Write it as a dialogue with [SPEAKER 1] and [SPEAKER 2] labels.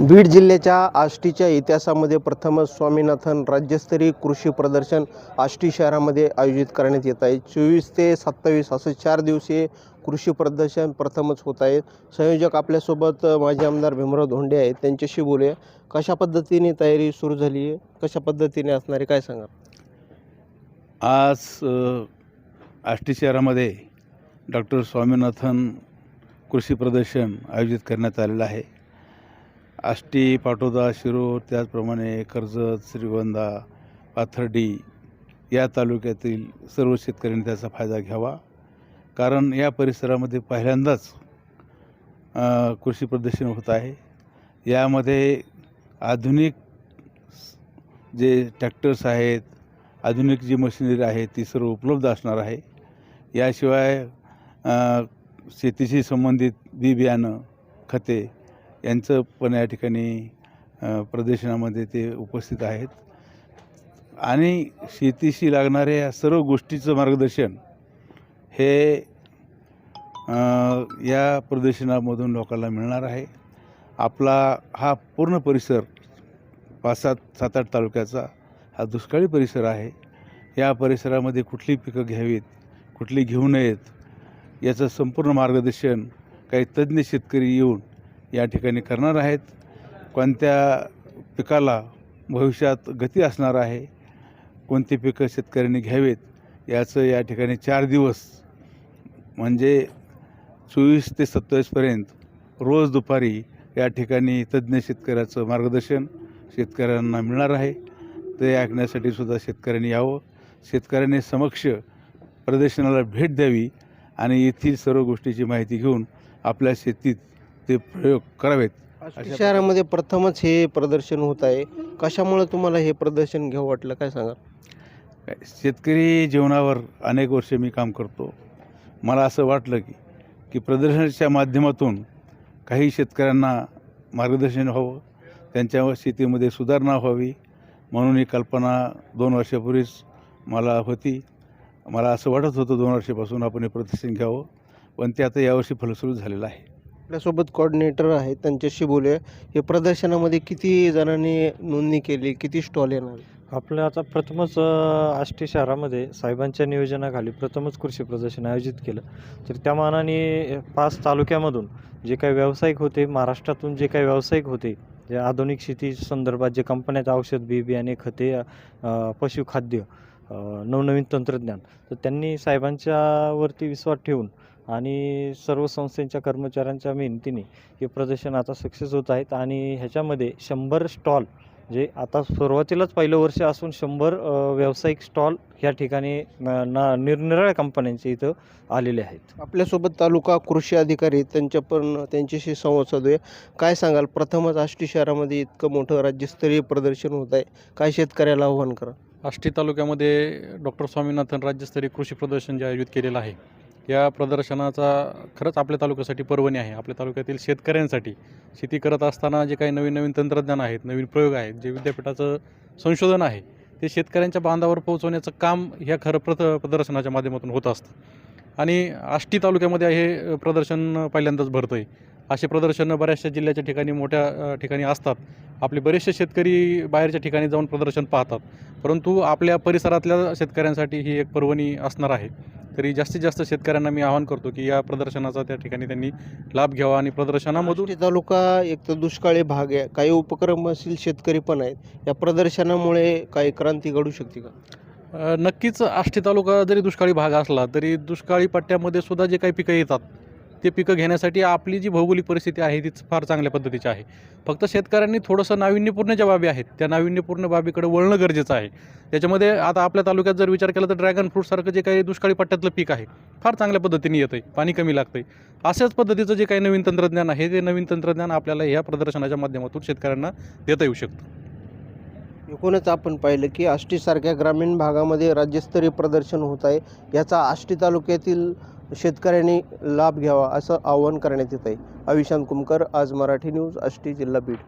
[SPEAKER 1] बीड जिल्ह्याच्या आष्टीच्या इतिहासामध्ये प्रथमच स्वामीनाथन राज्यस्तरीय कृषी प्रदर्शन आष्टी शहरामध्ये आयोजित करण्यात येत आहे. चोवीस ते सत्तावीस असं चार दिवसीय कृषी प्रदर्शन प्रथमच होत आहे. संयोजक आपल्यासोबत माजी आमदार भीमराव धोंडे आहेत. त्यांच्याशी बोलूया. कशा पद्धतीने तयारी सुरू झाली आहे? कशा पद्धतीने असणारे काय सांगा
[SPEAKER 2] आज आष्टी शहरामध्ये डॉक्टर स्वामीनाथन कृषी प्रदर्शन आयोजित करण्यात आलेलं आहे. आष्टी पाटोदा शिरूर त्याचप्रमाणे कर्जत श्रीगोंदा पाथर्डी या तालुक्यातील सर्व शेतकऱ्यांनी त्याचा फायदा घ्यावा. कारण या परिसरामध्ये पहिल्यांदाच कृषी प्रदर्शन होत आहे. यामध्ये आधुनिक जे ट्रॅक्टर्स आहेत आधुनिक जी मशिनरी आहे ती सर्व उपलब्ध असणार आहे. याशिवाय शेतीशी संबंधित बी बियाणं खते यांचं पण या ठिकाणी प्रदर्शनामध्ये ते उपस्थित आहेत. आणि शेतीशी लागणाऱ्या सर्व गोष्टीचं मार्गदर्शन हे या प्रदर्शनामधून लोकांना मिळणार आहे. आपला हा पूर्ण परिसर पाच सात सात आठ तालुक्याचा हा दुष्काळी परिसर आहे. या परिसरामध्ये कुठली पिकं घ्यावीत कुठली घेऊ नयेत याचं संपूर्ण मार्गदर्शन काही तज्ज्ञ शेतकरी येऊन या ठिकाणी करणार आहेत. कोणत्या पिकाला भविष्यात गती असणार आहे कोणती पिकं शेतकऱ्यांनी घ्यावेत याचं या ठिकाणी चार दिवस म्हणजे चोवीस ते सत्तावीसपर्यंत रोज दुपारी या ठिकाणी तज्ज्ञ शेतकऱ्याचं मार्गदर्शन शेतकऱ्यांना मिळणार आहे. ते ऐकण्यासाठी सुद्धा शेतकऱ्यांनी यावं. शेतकऱ्यांनी समक्ष प्रदर्शनाला भेट द्यावी आणि येथील सर्व गोष्टीची माहिती घेऊन आपल्या शेतीत ते प्रयोग करावेत.
[SPEAKER 1] शहरामध्ये प्रथमच हे प्रदर्शन होत आहे. कशामुळे तुम्हाला हे प्रदर्शन घेऊ वाटलं? काय सांगा
[SPEAKER 2] शेतकरी जीवनावर अनेक वर्षे मी काम करतो. मला असं वाटलं की की प्रदर्शनाच्या माध्यमातून काही शेतकऱ्यांना मार्गदर्शन व्हावं त्यांच्या शेतीमध्ये सुधारणा व्हावी म्हणून ही कल्पना दोन वर्षापूर्वीच मला होती. मला असं वाटत होतं दोन वर्षापासून आपण हे प्रदर्शन घ्यावं पण ते आता यावर्षी फलस्वरूप झालेलं आहे.
[SPEAKER 1] आपल्यासोबत कोऑर्डिनेटर आहेत त्यांच्याशी बोलूया. हे प्रदर्शनामध्ये किती जणांनी नोंदणी केली? किती स्टॉल येणार?
[SPEAKER 3] आपलं आता प्रथमच आष्टी शहरामध्ये साहेबांच्या नियोजनाखाली प्रथमच कृषी प्रदर्शन आयोजित केलं. तर त्या मानाने पाच तालुक्यामधून जे काही व्यावसायिक होते महाराष्ट्रातून जे काही व्यावसायिक होते जे आधुनिक शेती संदर्भात जे कंपन्यात औषध बी बियाणे खते पशुखाद्य नवनवीन तंत्रज्ञान तर त्यांनी साहेबांच्यावरती विश्वास ठेवून आणि सर्व संस्थेच्या कर्मचाऱ्यांच्या मेहनतीने हे प्रदर्शन आता सक्सेस होत आहेत. आणि ह्याच्यामध्ये शंभर स्टॉल जे आता सुरुवातीलाच पहिलं वर्ष असून शंभर व्यावसायिक स्टॉल ह्या ठिकाणी न- ना निरनिराळ्या कंपन्यांचे इथं आलेले आहेत.
[SPEAKER 1] आपल्यासोबत तालुका कृषी अधिकारी त्यांच्या पण त्यांच्याशी संवाद साधूया. काय सांगाल? प्रथमच आष्टी शहरामध्ये इतकं मोठं राज्यस्तरीय प्रदर्शन होत आहे. काय शेतकऱ्याला आव्हान करा?
[SPEAKER 4] आष्टी तालुक्यामध्ये डॉक्टर स्वामीनाथन राज्यस्तरीय कृषी प्रदर्शन जे आयोजित केलेलं आहे. या प्रदर्शनाचा खरंच आपल्या तालुक्यासाठी पर्वणी आहे. आपल्या तालुक्यातील शेतकऱ्यांसाठी शेती करत असताना जे काही नवीन नवीन तंत्रज्ञान आहेत नवीन प्रयोग आहेत जे विद्यापीठाचं संशोधन आहे ते शेतकऱ्यांच्या बांधावर पोहोचवण्याचं काम ह्या खरं प्रत प्रदर्शनाच्या माध्यमातून होत असतं. आणि आष्टी तालुक्यामध्ये हे प्रदर्शन पहिल्यांदाच भरतं आहे असे प्रदर्शनं बऱ्याचशा जिल्ह्याच्या ठिकाणी मोठ्या ठिकाणी असतात. आपले बरेचसे शेतकरी बाहेरच्या ठिकाणी जाऊन प्रदर्शन पाहतात. परंतु आपल्या परिसरातल्या शेतकऱ्यांसाठी ही एक पर्वणी असणार आहे. तरी जास्तीत जास्त शेतकऱ्यांना मी आवाहन करतो की या प्रदर्शनाचा त्या ठिकाणी त्यांनी लाभ घ्यावा आणि प्रदर्शनामधून
[SPEAKER 1] तालुका एक तर दुष्काळी भाग आहे. काही उपक्रमशील शेतकरी पण आहेत. या प्रदर्शनामुळे काही क्रांती घडू शकते का?
[SPEAKER 4] नक्कीच आष्टी तालुका जरी दुष्काळी भाग असला तरी दुष्काळी पट्ट्यामध्ये सुद्धा जे काही पिकं येतात ते पिकं घेण्यासाठी आपली जी भौगोलिक परिस्थिती आहे तीच फार चांगल्या पद्धतीची आहे. फक्त शेतकऱ्यांनी थोडंसं नाविन्यपूर्ण ज्या बाबी आहेत. त्या नाविन्यपूर्ण बाबीकडे वळणं गरजेचं आहे. त्याच्यामध्ये आता आपल्या तालुक्यात जर विचार केला तर ड्रॅगन फ्रूटसारखं जे काही दुष्काळी पट्ट्यातलं पीक आहे फार चांगल्या पद्धतीने येतं आहे पाणी कमी लागतं आहे अशाच पद्धतीचं जे काही नवीन तंत्रज्ञान आहे ते नवीन तंत्रज्ञान आपल्याला ह्या प्रदर्शनाच्या माध्यमातून शेतकऱ्यांना देता येऊ शकतं.
[SPEAKER 1] एकूणच आपण पाहिलं की आष्टीसारख्या ग्रामीण भागामध्ये राज्यस्तरीय प्रदर्शन होत आहे. याचा आष्टी तालुक्यातील शेतकऱ्यांनी लाभ घ्यावा असं आवाहन करण्यात येत आहे. अविशांत कुमकर आज मराठी न्यूज आष्टी जिल्हा बीड.